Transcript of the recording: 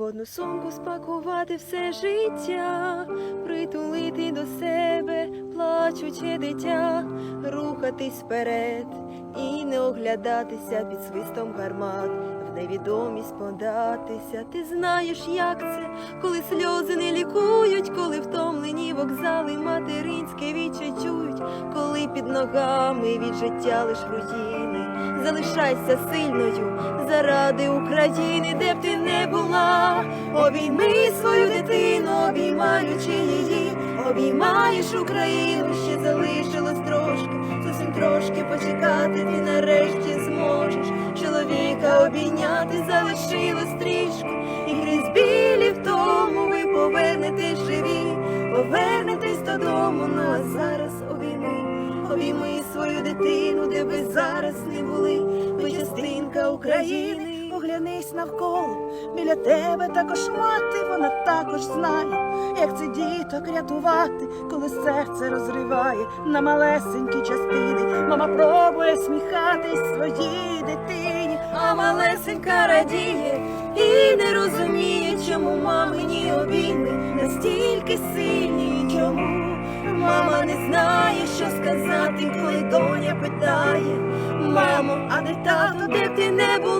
в одну сумку спакувати все життя, притулити до себе плачуче дитя, рухатись вперед і не оглядатися під свистом гармат, в невідомість податися. Ти знаєш, як це, коли сльози не лікують, коли втомлені вокзали материнське відчують, коли під ногами від життя лиш руїни. Залишайся сильною заради України, де б ти. Обійми свою дитину, обіймаючи її, обіймаєш Україну, ще залишилось трошки, зовсім трошки почекати, ти нарешті зможеш. Чоловіка обійняти, залишилось трішки, і крізь білі втому ви повернетесь живі, повернетесь додому, ну а зараз обійми. Обійми свою дитину, де ви зараз не були, ви частинка України. Оглянись навколо, біля тебе також мати, вона також знає, як це діток рятувати, коли серце розриває на малесенькі частини. Мама пробує сміхатись своїй дитині. А малесенька радіє і не розуміє, чому мамині обійми настільки сильні, і чому мама не знає, що сказати, коли доня питає. Мамо, а де тато, де б ти не була?